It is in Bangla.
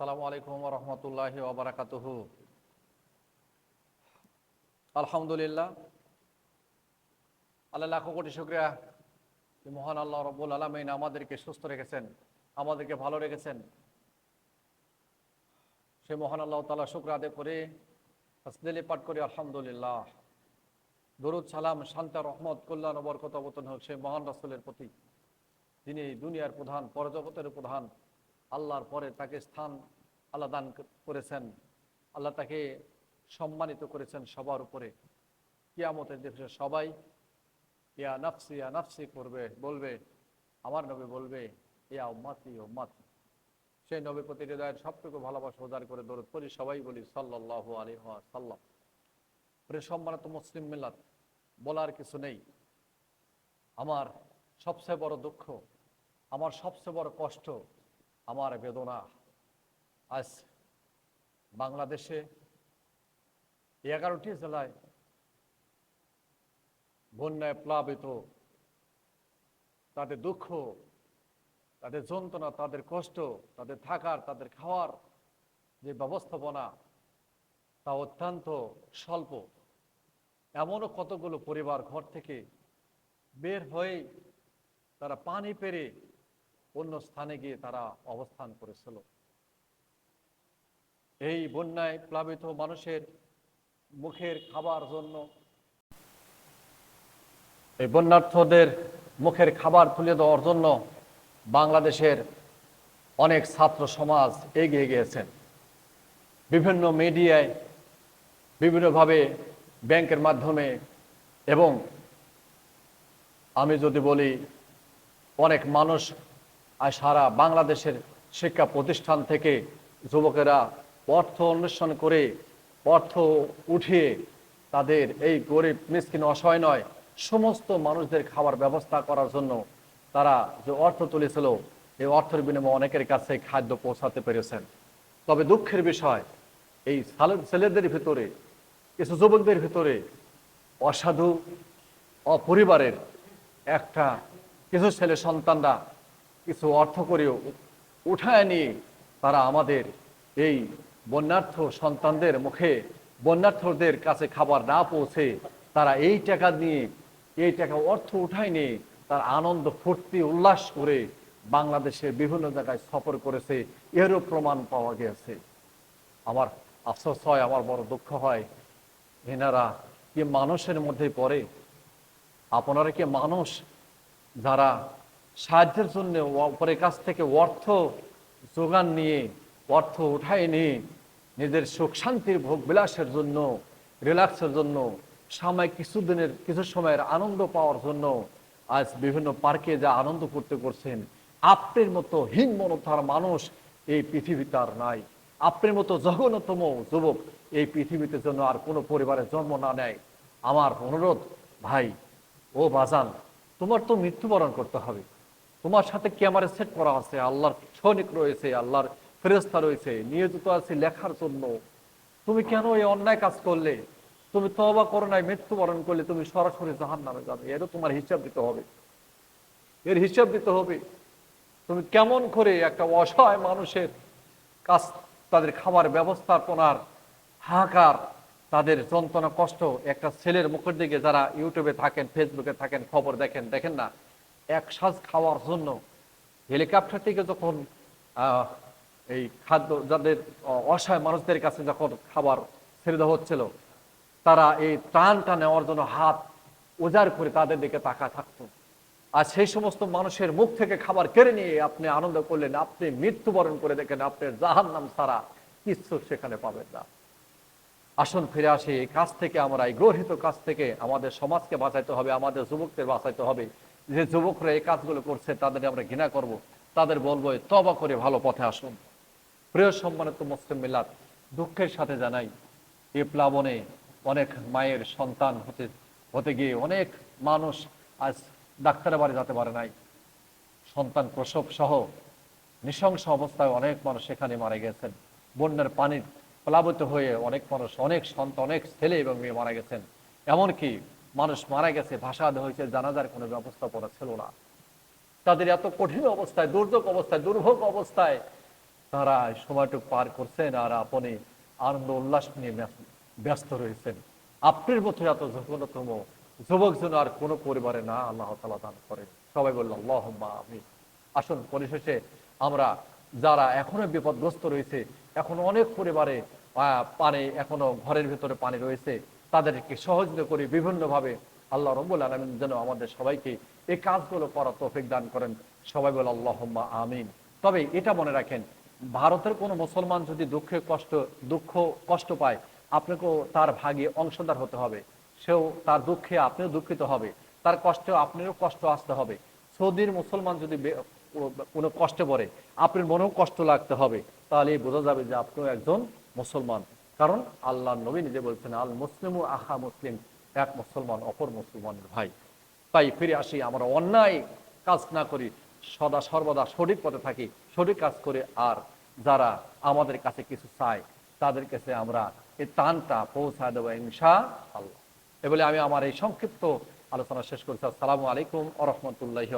আসসালামু আলাইকুম রহমতুল্লাহ ওবরাকাতুহ আলহামদুলিল্লাহ। আল্লাহ লাখো কোটি শুক্রিয়া। মহান আল্লাহ রব্বুল আলমিন আমাদেরকে সুস্থ রেখেছেন, আমাদেরকে ভালো রেখেছেন। সে মহান আল্লাহ তালা শুক্র আদে করে হসদিলি পাঠ করি, আলহামদুলিল্লাহ। দরুদ, সালাম, শান্তা রহমত, কল্যাণ বরকত অবতন হোক সেই মহান রাসুলের প্রতি, যিনি দুনিয়ার প্রধান, পরজগতের প্রধান আল্লাহর পরে তাকে স্থান আল্লাহ দান করেছেন। আল্লাহ তাকে সম্মানিত করেছেন সবার উপরে। কিয়ামতের দিবসে সবাই, ইয়া নাফসি ইয়া নাফসি করবে, বলবে, আমার নবী বলবে, ইয়া উম্মাতি উম্মাত। সেই নবী প্রতি হৃদয়ের সবটুকু ভালোবাসা উদার করে দৌড় করি সবাই বলি সাল্লাহ আলী সাল্লাম প্রিয় সম্মানিত মুসলিম মিল্লাত, বলার কিছু নেই। আমার সবচেয়ে বড় দুঃখ, আমার সবচেয়ে বড় কষ্ট আমার বেদনা আজ বাংলাদেশে এগারোটি জেলায় বন্যায় প্লাবিত। তাদের দুঃখ, তাদের যন্ত্রণা, তাদের কষ্ট, তাদের থাকার, তাদের খাওয়ার যে ব্যবস্থাপনা, তা অত্যন্ত স্বল্প। এমনও কতগুলো পরিবার ঘর থেকে বের হয়ে তারা পানি পেরে অন্য স্থানে গিয়ে তারা অবস্থান করেছিল। এই বন্যায় প্লাবিত মানুষের মুখের খাবার জন্য এই বন্যার্থদের মুখের খাবার তুলে দেওয়ার জন্য বাংলাদেশের অনেক ছাত্র সমাজ এগিয়ে গিয়েছেন বিভিন্ন মিডিয়ায় বিভিন্নভাবে ব্যাংকের মাধ্যমে এবং আমি যদি বলি, অনেক মানুষ আর সারা বাংলাদেশের শিক্ষা প্রতিষ্ঠান থেকে যুবকেরা অর্থ অন্বেষণ করে অর্থ উঠিয়ে তাদের এই গরিব, মিসকিন, অসহায় নয়, সমস্ত মানুষদের খাবার ব্যবস্থা করার জন্য তারা যে অর্থ তুলেছিল, এই অর্থের বিনিময়ে অনেকের কাছে খাদ্য পৌঁছাতে পেরেছেন। তবে দুঃখের বিষয়, এই ছেলেদের ভিতরে, কিছু যুবকদের ভিতরে অসাধু, অপরিবারের একটা কিছু ছেলে সন্তানরা কিছু অর্থ করে উঠায় নিয়ে তারা আমাদের এই বন্যার্থ সন্তানদের মুখে, বন্যার্থদের কাছে খাবার না পৌঁছে তারা এই টাকা নিয়ে, এই টাকা অর্থ উঠায় নিয়ে তার আনন্দ, ফুর্তি, উল্লাস করে বাংলাদেশের বিভিন্ন জায়গায় সফর করেছে। এরও প্রমাণ পাওয়া গেছে। আমার আফসোস হয়, আমার বড় দুঃখ হয়। এনারা কি মানুষের মধ্যে পড়ে? আপনারা কি মানুষ যারা সাহায্যের জন্য অপরের কাছ থেকে অর্থ যোগান নিয়ে, অর্থ উঠায় নিয়ে নিজের সুখ শান্তির ভোগ বিলাসের জন্য, রিল্যাক্সের জন্য, সাময়িক কিছুদিনের কিছু সময়ের আনন্দ পাওয়ার জন্য আজ বিভিন্ন পার্কে যা আনন্দ করতে করছেন, আপনার মতো হীনমনতার মানুষ এই পৃথিবীতে আর নাই। আপনার মতো জঘন্যতম যুবক এই পৃথিবীতে জন্য আর কোনো পরিবারে জন্ম না নেয়। আমার অনুরোধ, ভাই, ও বাজান, তোমার তো মৃত্যুবরণ করতে হবে। তোমার সাথে ক্যামেরা সেট করা আছে? আল্লাহর সৈনিক রয়েছে, আল্লাহর ফেরস্তা রয়েছে, নিয়োজিত আছে লেখার জন্য। তুমি কেন এই অন্যায় কাজ করলে? তুমি তবা করো নাই, মৃত্যুবরণ করলে তুমি সরাসরি জাহান নামে যাবে। এরও তোমার হিসাব দিতে হবে। এর হিসাব দিতে হবে। তুমি কেমন করে একটা অসহায় মানুষের কাজ, তাদের খাবার ব্যবস্থাপনার হাহাকার, তাদের যন্ত্রণা, কষ্ট, একটা ছেলের মুখের দিকে যারা ইউটিউবে থাকেন ফেসবুকে থাকেন, খবর দেখেন দেখেন না? এক সাজ খাওয়ার জন্য হেলিকপ্টার থেকে যখন এই খাদ্য যাদের অসহায় মানুষদের কাছে যখন খাবার ছেড়ে দেওয়া হচ্ছিল, তারা এই ত্রাণটা নেওয়ার জন্য হাত উজাড় করে তাদের দিকে তাকা থাকতো। আর সেই সমস্ত মানুষের মুখ থেকে খাবার কেড়ে নিয়ে আপনি আনন্দ করলেন, আপনি মৃত্যুবরণ করে দেখেন আপনার জাহান নাম ছাড়া কিচ্ছু সেখানে পাবেন না। আসুন ফিরে আসি, এই কাজ থেকে আমরা, এই গ্রহিত কাজ থেকে আমাদের সমাজকে বাঁচাইতে হবে, আমাদের যুবকদের বাঁচাইতে হবে। যে যুবকরা এই কাজগুলো করছে, তাদের আমরা ঘৃণা করব। তাদের বলব তবা করে ভালো পথে আসুন। প্রিয় সম্মানিত মুসলিম মিলাদ দুঃখের সাথে জানাই এ প্লাবনে অনেক মায়ের সন্তান হতে হতে গিয়ে অনেক মানুষ আজ ডাক্তারের বাড়ি যেতে পারে নাই। সন্তান প্রসব সহ নৃশংস অবস্থায় অনেক মানুষ সেখানে মারা গেছেন। বন্যার পানির প্লাবিত হয়ে অনেক মানুষ, অনেক সন্তান, অনেক ছেলে এবং মেয়ে মারা গেছেন। এমনকি মানুষ মারা গেছে, ভাষা হয়েছে, জানাজার কোনো ব্যবস্থাপনা ছিল না। তাদের এত কঠিন অবস্থায়, দুর্যোগ অবস্থায়, দুর্ভোগ অবস্থায় তারা সময়টুকু পার করছেন আর আপনি আনন্দ উল্লাস নিয়ে ব্যস্ত- রয়েছেন। আপনার মতো এত যুবনতম যুবক যেন আর কোনো পরিবারে না আল্লাহ তালা দান করেন। সবাই বলল আল্লাহ আমি আসুন, পরিশেষে আমরা যারা এখনও বিপদগ্রস্ত রয়েছে, এখন অনেক পরিবারে পানি এখনও ঘরের ভিতরে পানি রয়েছে তাদেরকে সহযোগিতা করে বিভিন্নভাবে আল্লাহ রব্বুল আলমিন যেন আমাদের সবাইকে এই কাজগুলো করার তৌফিক দান করেন। সবাই বলে আল্লাহ আমিন। তবে এটা মনে রাখেন, ভারতের কোনো মুসলমান যদি দুঃখে কষ্ট, দুঃখ কষ্ট পায়, আপনাকেও তার ভাগে অংশদার হতে হবে। সেও তার দুঃখে আপনিও দুঃখিত হবে, তার কষ্টে আপনারও কষ্ট আসতে হবে। সৌদির মুসলমান যদি কোনো কষ্টে পড়ে, আপনার মনেও কষ্ট লাগতে হবে। তাহলে বোঝা যাবে যে আপনিও একজন মুসলমান। কারণ আল্লাহ নবী নিজে বলছেন, আল মুসলিম ও আহা মুসলিম এক মুসলমান, অপর মুসলমানের ভাই। তাই ফিরে আসি, আমরা অন্যায় কাজ না করি, সদা সর্বদা সঠিক পথে থাকি, সঠিক কাজ করে, আর যারা আমাদের কাছে কিছু চায়, তাদের কাছে আমরা এই টানটা পৌঁছায় দেবো ইনশা আল্লাহ এ বলে আমি আমার এই সংক্ষিপ্ত আলোচনা শেষ করছি। আসসালামু আলাইকুম আ রহমতুল্লাহি